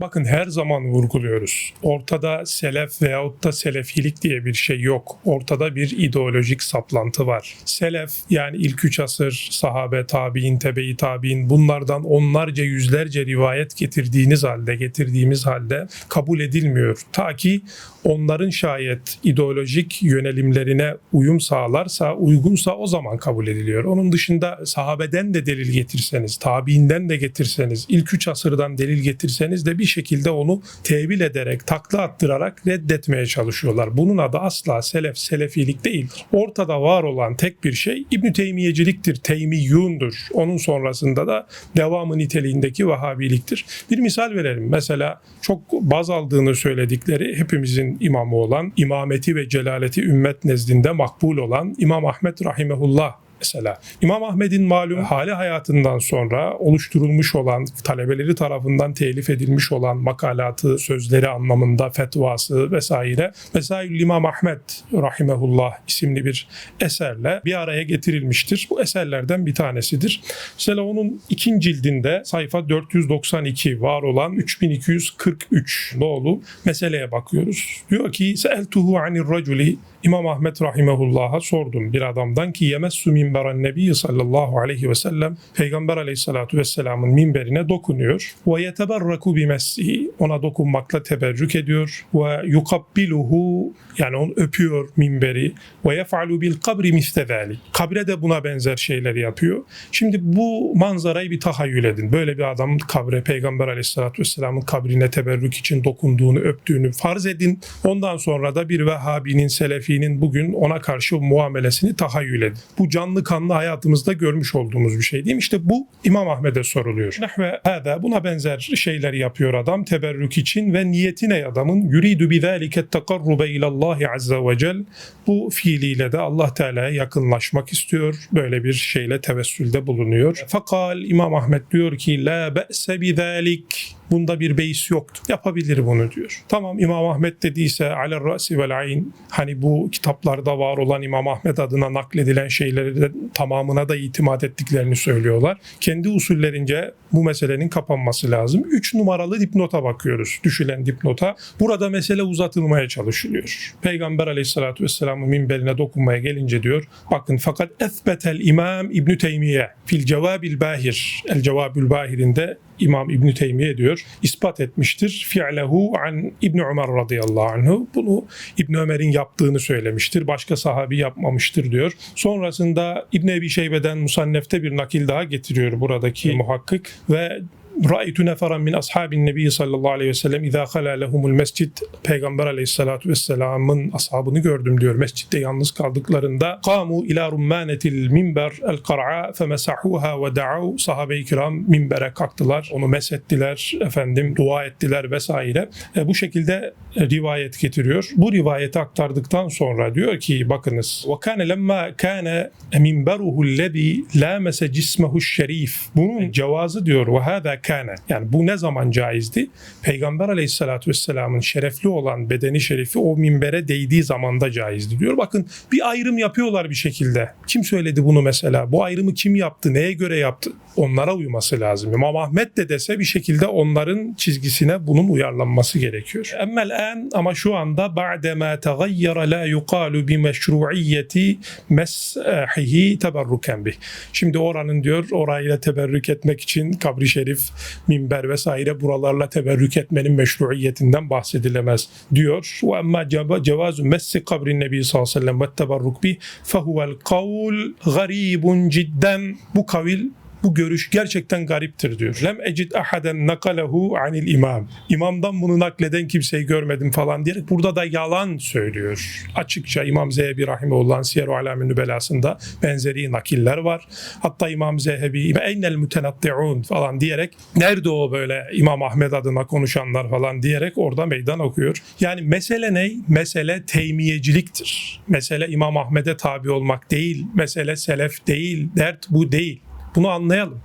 Bakın her zaman vurguluyoruz. Ortada selef veyahut da selefilik diye bir şey yok. Ortada bir ideolojik saplantı var. Selef yani ilk üç asır sahabe, tabi'in, tebe-i tabi'in bunlardan onlarca yüzlerce rivayet getirdiğiniz halde, getirdiğimiz halde kabul edilmiyor. Ta ki onların şayet ideolojik yönelimlerine uyum sağlarsa, uygunsa o zaman kabul ediliyor. Onun dışında sahabeden de delil getirseniz, tabiinden de getirseniz, ilk üç asırdan delil getirseniz de bir şekilde onu tevil ederek, takla attırarak reddetmeye çalışıyorlar. Bunun adı asla selef, selefilik değil. Ortada var olan tek bir şey İbn Teymiyeciliktir, Teymiyundur. Onun sonrasında da devamı niteliğindeki Vahabiliktir. Bir misal verelim. Mesela çok baz aldığını söyledikleri hepimizin imamı olan, imameti ve celaleti ümmet nezdinde makbul olan İmam Ahmet Rahimehullah mesela. İmam Ahmet'in malum hali hayatından sonra oluşturulmuş olan, talebeleri tarafından telif edilmiş olan makalatı, sözleri anlamında fetvası vesaire Vesailül İmam Ahmet Rahimehullah isimli bir eserle bir araya getirilmiştir. Bu eserlerden bir tanesidir. Mesela onun ikinci cildinde sayfa 492 var olan 3243 nolu meseleye bakıyoruz. Diyor ki Seeltuhu anir raculi İmam Ahmet Rahimehullah'a sordum bir adamdan ki yemessu minberen nebi sallallahu aleyhi ve sellem Peygamber aleyhissalatu vesselamın minberine dokunuyor. Ve yeteberraku bimessihi ona dokunmakla teberrük ediyor. Ve yukabbiluhu yani onu öpüyor minberi. Ve yef'alu bil kabri mistedali. Kabre de buna benzer şeyler yapıyor. Şimdi bu manzarayı bir tahayyül edin. Böyle bir adam kabre Peygamber aleyhissalatu vesselamın kabrine teberrük için dokunduğunu, öptüğünü farz edin. Ondan sonra da bir Vehhabinin, Selefi'nin bugün ona karşı muamelesini tahayyül edin. Bu canlı kanlı hayatımızda görmüş olduğumuz bir şey değil mi? İşte bu İmam Ahmet'e soruluyor. Nehve hâdâ buna benzer şeyler yapıyor adam teberrük için ve niyeti ne adamın? Yuridu bidâlike tekarrube ilallahi azze ve cel. Bu fiiliyle de Allah Teala'ya yakınlaşmak istiyor. Böyle bir şeyle tevessülde bulunuyor. Fakal İmam Ahmet diyor ki la be'se bidâlik. Bunda bir beis yoktu. Yapabilir bunu diyor. Tamam İmam Ahmet dediyse alel ra'si vel ayn hani bu kitaplarda var olan İmam Ahmet adına nakledilen şeyleri de tamamına da itimat ettiklerini söylüyorlar. Kendi usullerince bu meselenin kapanması lazım. 3 numaralı dipnota bakıyoruz. Düşülen dipnota. Burada mesele uzatılmaya çalışılıyor. Peygamber aleyhissalatü vesselamın minberine dokunmaya gelince diyor. Bakın fakat ethbetel imam İbn Teymiye fil cevabil bahir. El cevabül bahirinde İmam İbn Teymiye diyor ispat etmiştir. Fi'lehu an İbn Ömer radıyallahu anhu. Bunu İbn Ömer'in yaptığını söylemiştir. Başka sahabi yapmamıştır diyor. Sonrasında İbn Ebi Şeybe'den Musannef'te bir nakil daha getiriyor buradaki muhakkik ve Ra'ytu neferan min ashabin nebi sallallahu aleyhi ve sellem izâ halâ lehumul mescid Peygamber aleyhissalatu vesselamın ashabını gördüm diyor. Mescitte yalnız kaldıklarında kamu ila rummanetil minber el kar'a femesahuha ve da'u sahabe-i kiram minbere kalktılar. Onu mesettiler efendim dua ettiler vesaire. E, bu şekilde rivayet getiriyor. Bu rivayeti aktardıktan sonra diyor ki bakınız ve kâne lemma kâne minberuhu lezî lâmese cismehu şerif. Bunun cevazı diyor ve hâzâ kâne. Yani bu ne zaman caizdi? Peygamber aleyhissalatü vesselamın şerefli olan bedeni şerifi o minbere değdiği zamanda caizdi diyor. Bakın bir ayrım yapıyorlar bir şekilde. Kim söyledi bunu mesela? Bu ayrımı kim yaptı? Neye göre yaptı? Onlara uyması lazım. İmam Ahmet de dese bir şekilde onların çizgisine bunun uyarlanması gerekiyor. Emmel en ama şu anda ba'dema tegayyara la yuqalu bi meşru'iyyeti meshihi teberruken bih. Şimdi oranın diyor orayla teberrük etmek için kabri şerif, minber vesaire buralarla teberrük etmenin meşruiyetinden bahsedilemez diyor. Ve emma cevazu messi kabrin nebi sallallahu aleyhi ve sellem ve teberruk bih fehuvel kavl garibun cidden. Bu kavil bu görüş gerçekten gariptir diyor. Lem ecid ahaden nakalehu anil imam. İmamdan bunu nakleden kimseyi görmedim falan diyerek burada da yalan söylüyor. Açıkça İmam Zehebi Rahimeullah Siyer-i Alamin Nübelası'nda benzeri nakiller var. Hatta İmam Zehebi eynel mütenatti'un falan diyerek nerede o böyle İmam Ahmet adına konuşanlar falan diyerek orada meydan okuyor. Yani mesele ne? Mesele teymiyeciliktir. Mesele İmam Ahmet'e tabi olmak değil. Mesele selef değil. Dert bu değil. Bunu anlayalım.